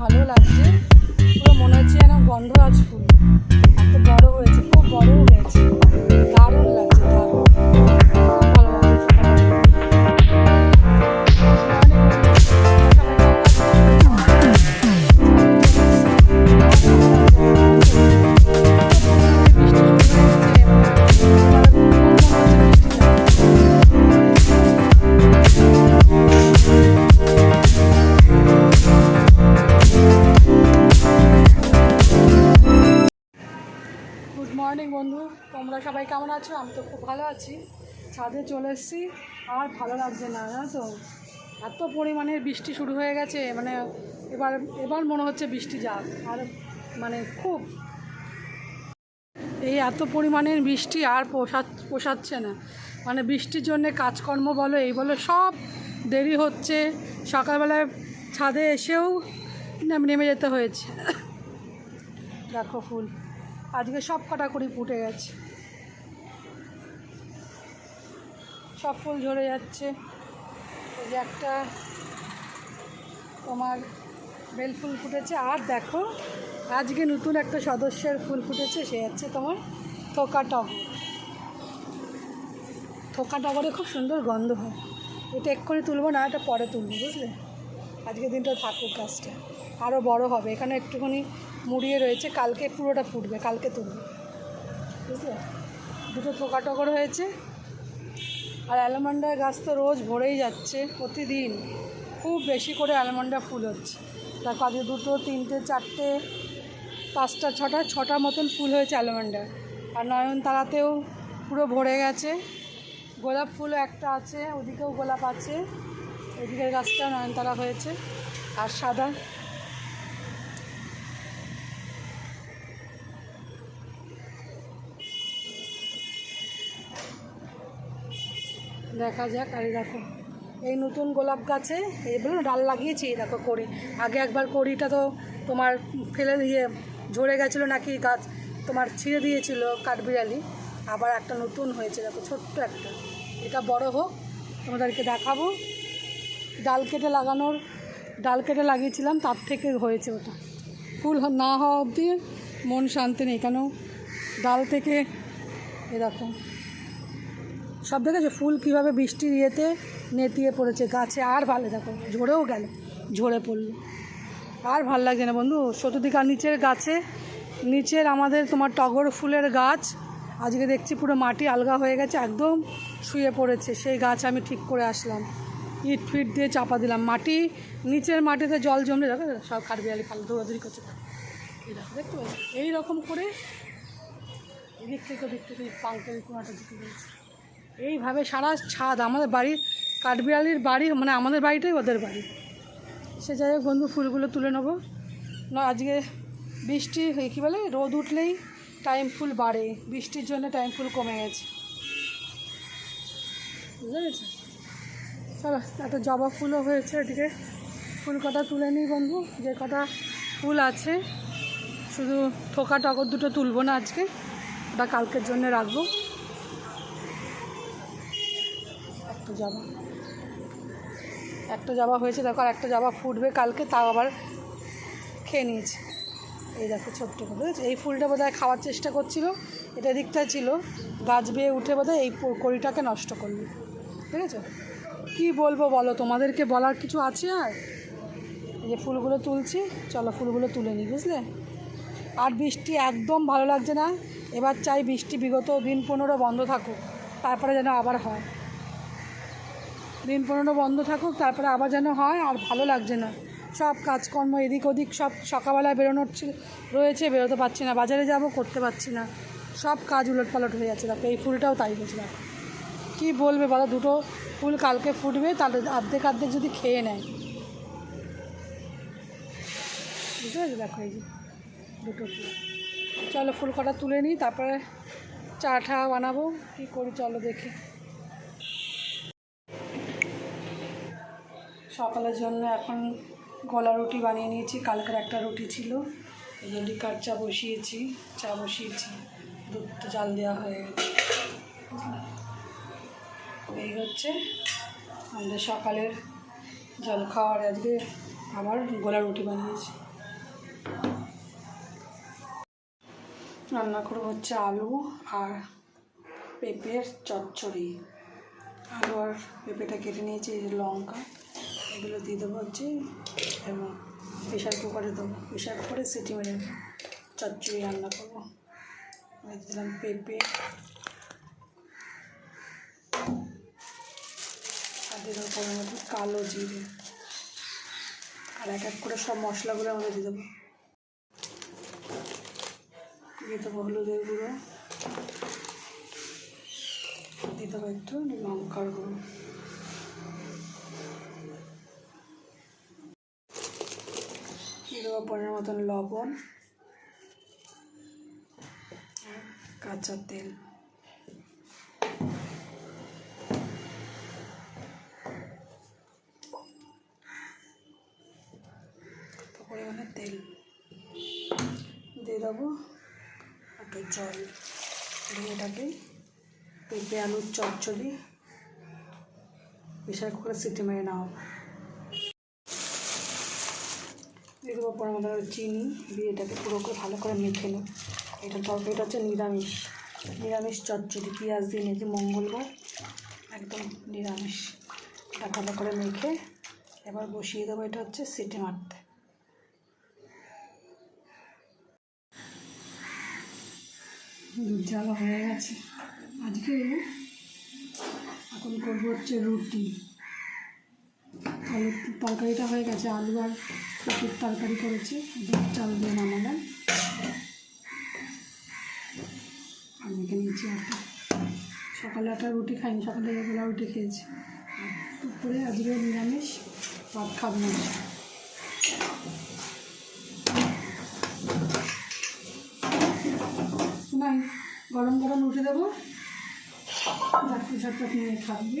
ভালো লাগছে। আছো? আমি তো খুব ভালো আছি। ছাদে চলে এসেছি। আর ভালো লাগছে না, জানো তো? এত পরিমাণে বৃষ্টি শুরু হয়ে গেছে মানে এবার এবার মনে হচ্ছে বৃষ্টি যাক। আর মানে খুব। এই এত পরিমাণের বৃষ্টি আর পোষা, পোষাচ্ছে না। মানে বৃষ্টির জন্য কাজকর্ম বলো, এই বলো, সব দেরি হচ্ছে। সকালবেলায় ছাদে এসেও নেমে যেতে হয়েছে। দেখো ফুল। আজকে সব কটা করি ফুটে গেছে। সব ফুল ঝরে যাচ্ছে। এই যে একটা তোমার বেল ফুল ফুটেছে। আর দেখো, আজকে নতুন একটা সদস্যের ফুল ফুটেছে, সে হচ্ছে তোমার থোকা টগর। থোকা টগরে খুব সুন্দর গন্ধ হয়। এটা এক্ষুনি তুলবো, না এটা পরে তুলবো, বুঝলে? আজকে দিনটা থাকুক গাছটা। আরও বড় হবে। এখানে একটুখানি মুড়িয়ে রয়েছে। কালকে পুরোটা ফুটবে, কালকে তুলবে। বুঝলে? দুটো থোকা টগর হয়েছে। আর অ্যালমন্ডার গাছ তো রোজ ভরেই যাচ্ছে প্রতিদিন। খুব বেশি করে অ্যালমন্ডা ফুল হচ্ছে। তার আজকে দুটো, তিনটে, চারটে, পাঁচটা, ছটা ছটা মতন ফুল হয়েছে অ্যালমন্ডার আর নয়নতারাতেও পুরো ভরে গেছে। গোলাপ ফুলও একটা আছে, ওদিকেও গোলাপ আছে। এদিকের গাছটা নয়নতারা হয়েছে। আর সাদা দেখা যাক, আর দেখো, এই নতুন গোলাপ গাছে এই বলো ডাল লাগিয়েছি দেখো কড়ি। আগে একবার কড়িটা তো তোমার ফেলে দিয়ে ঝরে গেছিল নাকি গাছ, তোমার ছিঁড়ে দিয়েছিল কাঠবিড়ালি। আবার একটা নতুন হয়েছে, দেখো ছোট্ট একটা। এটা বড় হোক, তোমাদেরকে দেখাবো। ডাল কেটে লাগানোর, ডাল কেটে লাগিয়েছিলাম, তার থেকে হয়েছে ওটা। ফুল না হওয়া অবধি মন শান্তি নেই, কেন? ডাল থেকে এরকম সব দেখেছ? ফুল কীভাবে বৃষ্টির ইয়েতে নেতিয়ে পড়েছে, গাছে আর ভালো, দেখো, ঝরেও গেল, ঝরে পড়ল। আর ভালো লাগছে না বন্ধু চতুর্দিকার নিচের গাছে, নিচের আমাদের তোমার টগর ফুলের গাছ, আজকে দেখছি পুরো মাটি আলগা হয়ে গেছে, একদম শুয়ে পড়েছে, সেই গাছ আমি ঠিক করে আসলাম। ইট ফিট দিয়ে চাপা দিলাম, মাটি, নিচের মাটিতে জল জমলে, দেখো সব কাঠবিড়ালি ফাল দৌড়াদৌড়ি করছে। দেখতে পাচ্ছ? এইরকম করে, এদিক থেকে ওদিক থেকে পাঙ্কের কোনাটা দিতে পেরেছে এইভাবে সারা ছাদ, আমাদের বাড়ির কাঠবিড়ালির বাড়ি মানে আমাদের বাড়িটাই ওদের বাড়ি। সে যাই বন্ধু, ফুলগুলো তুলে নেব। না, আজকে বৃষ্টি কী বলে, রোদ উঠলেই টাইম ফুল বাড়ে। বৃষ্টির জন্য টাইম ফুল কমে গেছে। বুঝতে পেরেছ? চলো, একটা জবা ফুলও হয়েছে এদিকে। ফুল কটা তুলে নিই বন্ধু, যে কটা ফুল আছে। শুধু থোকা টগর দুটো তুলবো না আজকে, ওটা কালকের জন্য রাখব। একটা জবা। একটা জবা হয়েছে, দেখো, আর একটা জবা ফুটবে কালকে, তাও আবার খেয়ে নিয়েছে। এই দেখো, ছোট্ট করে এই ফুলটা বোধহয় খাওয়ার চেষ্টা করছিল, এটা দিকটা ছিল গাছ বেয়ে উঠে বোধহয় এই কড়িটাকে নষ্ট করল ঠিক আছে কী বলব বলো, তোমাদেরকে বলার কিছু আছে আর? এই যে ফুলগুলো তুলছি, চলো ফুলগুলো তুলে নিই, বুঝলে? আর বৃষ্টি একদম ভালো লাগছে না, এবার চাই বৃষ্টি বিগত দিন পনেরো বন্ধ থাকুক, তারপরে যেন আবার হয়। দিন পনেরো বন্ধ থাকুক, তারপরে আবার যেন হয় আর ভালো লাগছে না। সব কাজকর্ম এদিক ওদিক, সব সকালবেলায় বেরোনোর রয়েছে, বেরোতে পারছি না। বাজারে যাব, করতে পারছি না। সব কাজ উলট পালট হয়ে যাচ্ছে। দেখো, এই ফুলটাও তাই দেখো কী বলবে বলো? দুটো ফুল কালকে ফুটবে, তাহলে অর্ধেক অর্ধেক যদি খেয়ে নেয়। বুঝতে পেরেছি? দেখো, এই যে দুটো ফুল। চলো ফুল কটা তুলে নিই, তারপরে চা ঠা বানাবো। কী করি? চলো দেখি। সকালের জন্য এখন গলা রুটি বানিয়ে নিয়েছি। কালকের একটা রুটি ছিল। এই জন্য লিকার চা বসিয়েছি। চা বসিয়েছি। দুধ তো জাল দেওয়া হয়ে গেছে। এই হচ্ছে আমাদের সকালের জল খাওয়ার আজকে আবার গোলা রুটি বানিয়েছি। রান্না করব হচ্ছে আলু আর পেঁপের চচ্চড়ি। আলু আর পেঁপেটা কেটে নিয়েছি লঙ্কা। এগুলো দিয়ে দেবো হচ্ছে, এবং প্রেশার কুকারে দেবো। প্রেশার কুকারে সিটি মেরে চচ্চড়ি রান্না করব। দিলাম পেঁপে। আর দেবো পরের মতো কালো জিরে। আর এক এক করে সব মশলাগুলো আমাদের দিয়ে দেবো। দিয়ে দেবো হলুদের গুঁড়ো। দিয়ে দেবো একটু লঙ্কার গুঁড়ো। পনেরো মতন লবণ। কাঁচা তেল। পরিমাণে তেল দিয়ে দেবো। একটু জল। দিয়ে এটাকে পেঁপে, আলুর চচ্চড়ি প্রেশার কুকারে সিটি মেরে নেওয়া হবে দিয়ে দেবো পরে মতো চিনি দিয়ে এটাকে পুরো করে ভালো করে মেখে নেব। এটা তরকারিটা হচ্ছে নিরামিষ। নিরামিষ চচ্চড়ি, পেঁয়াজ দিয়ে নিয়েছি মঙ্গলবার। একদম নিরামিষ। এটা ভালো করে মেখে এবার বসিয়ে দেবো, এটা হচ্ছে সিটি মারতে। জ্বালা হয়ে গেছে। আজকে এখন করব হচ্ছে রুটি। আলুর তরকারিটা হয়ে গেছে, আলু আর কপির তরকারি করেছি, দুধ, চাল দিয়ে নামালাম। আমি এখানে নিচে একটা সকালে একটা রুটি খাইনি, সকালে এগুলো রুটি খেয়েছি। দুপুরে আজকে নিরামিষ, ভাত খাব না। নাই গরম গরম রুটি দেবো? ঝটপট ঝটপট নিয়ে খাবি।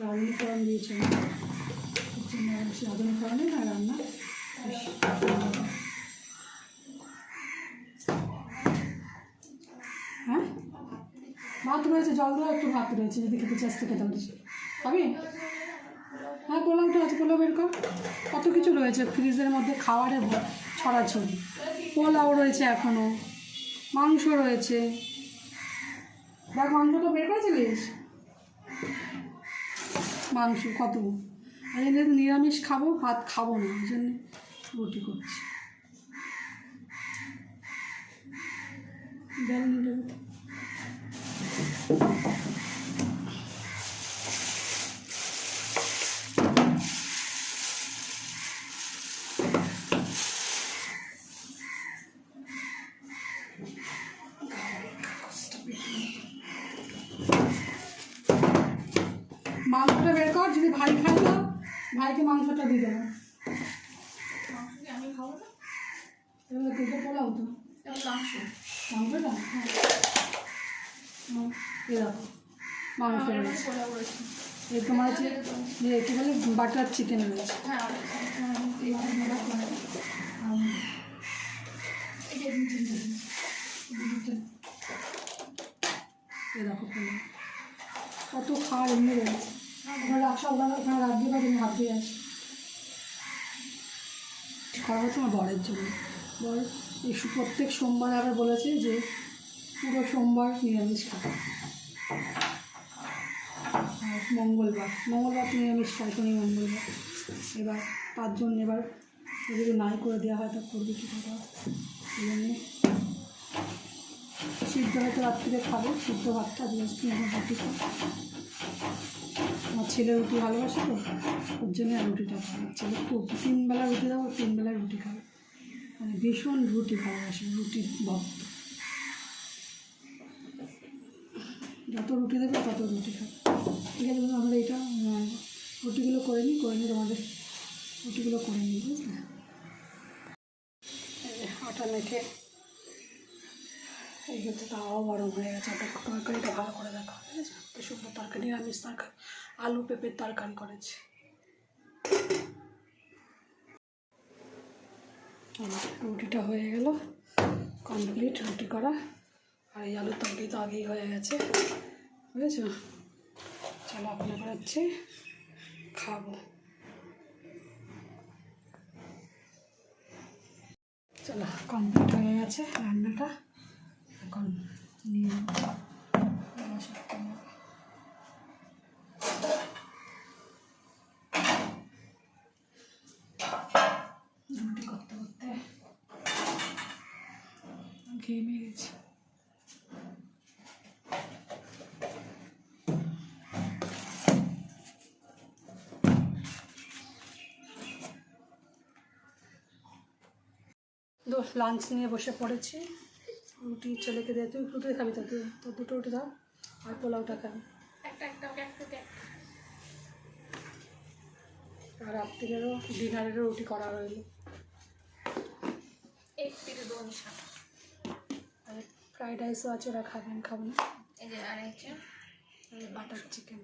রাঁধুনি ফোড়ন দিয়েছে খুব সুন্দর রাঁধুনি ফোড়নে না রান্না হয়। ভাত রয়েছে, জল দেওয়া একটু ভাত রয়েছে, যদি খেতে তো খেতে পারিস। খাবি হ্যাঁ পোলাওটা আছে পোলাও বের কর। কত কিছু রয়েছে ফ্রিজের মধ্যে ভ- ছড়াছড়ি। পোলাও রয়েছে এখনও মাংস রয়েছে। দেখ, মাংসটা বের করেছিলিস? মাংস কত? আর নিরামিষ খাব ভাত খাব না ওই জন্যে রুটি করছি। জল মাংসটা বের কর যদি ভাই খাই না ভাইকে মাংসটা দিয়ে দেবো এগুলো দুটো পোলাও তো। মাংসটা? হ্যাঁ। হুম, এই দেখো মাংস এই তোমার হচ্ছে যে কী বলে বাটার চিকেন রয়েছে এই দেখো পোলাও কত খাওয়ার এমনি রয়েছে ওখানে রাখ সকালে ওখানে রাত দিয়ে পারি হাত দিয়ে আসি করা হচ্ছে আমার বরের জন্য। বর প্রত্যেক সোমবার আবার বলেছে যে পুরো সোমবার নিরামিষ খাবে। আর মঙ্গলবার মঙ্গলবার নিরামিষ খায়, শনি মঙ্গলবার। এবার পাঁচজন এবার যদি নাই করে দেওয়া হয়, তা করবে কী করে? এই জন্য সিদ্ধ হয়তো রাত্রিরে খাবে, সিদ্ধ ভাতটা আজকে এখন রুটি খাবে। আমার ছেলে রুটি ভালোবাসে তো, ওর জন্য রুটিটা খাব ছেলে খুব তিন বেলা রুটি দেবো তিন বেলা রুটি খাবে। মানে ভীষণ রুটি ভালোবাসে, রুটি ভক্ত। যত রুটি দেবে, তত রুটি খাবে। ঠিক আছে আমরা এটা রুটিগুলো করে নিই করে নিই তোমাদের রুটিগুলো করে নিই, বুঝলে? আটা মেখে, এই হচ্ছে তাও গরম হয়ে গেছে তরকারিটা ভালো করে তরকারি নিরামিষ তরকারি আলু, পেঁপের তরকারি করেছি। রুটিটা হয়ে গেল কমপ্লিট রুটি করা। আর এই আলুর তরকারি তো আগেই হয়ে গেছে, বুঝেছ? চলো এবার হচ্ছে খাব। চলো কমপ্লিট হয়ে গেছে রান্নাটা। এখন নিয়ে লাঞ্চ নিয়ে বসে পড়েছি। রুটি ছেলেকে দে তুই রুটি খাবি তো তুই তো দুটো রুটি দাও আর পোলাওটা খাবি। আর রাত্রিরেরও ডিনারেরও রুটি করা রইল ফ্রাইড রাইসও আছে ওরা খাবেন খাবেন এই যে আর হচ্ছে বাটার চিকেন।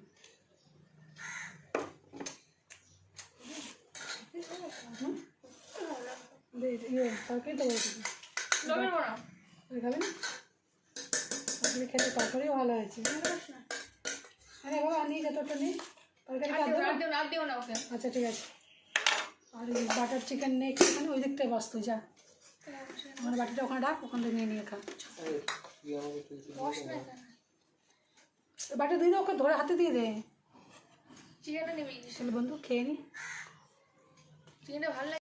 ইয়ে খেতে তরকারিও ভালো হয়েছে। আরে বাবা নিয়ে যা তোরটা নিয়ে। তরকারি আর কাট দিও দেবো না, আর দিও না আর দিও না ওকে। আচ্ছা ঠিক আছে। আর এই বাটার চিকেন নেই ওই দিকটায় বস তুই যা। আমার বাটিটা ওখানে রাখ ওখান থেকে নিয়ে নিয়ে খা। বাটি দিয়ে দে ওকে ধরে হাতে দিয়ে দে। চিকেনটা নিবি। বন্ধু খেয়ে নি। চিকেনটা ভালো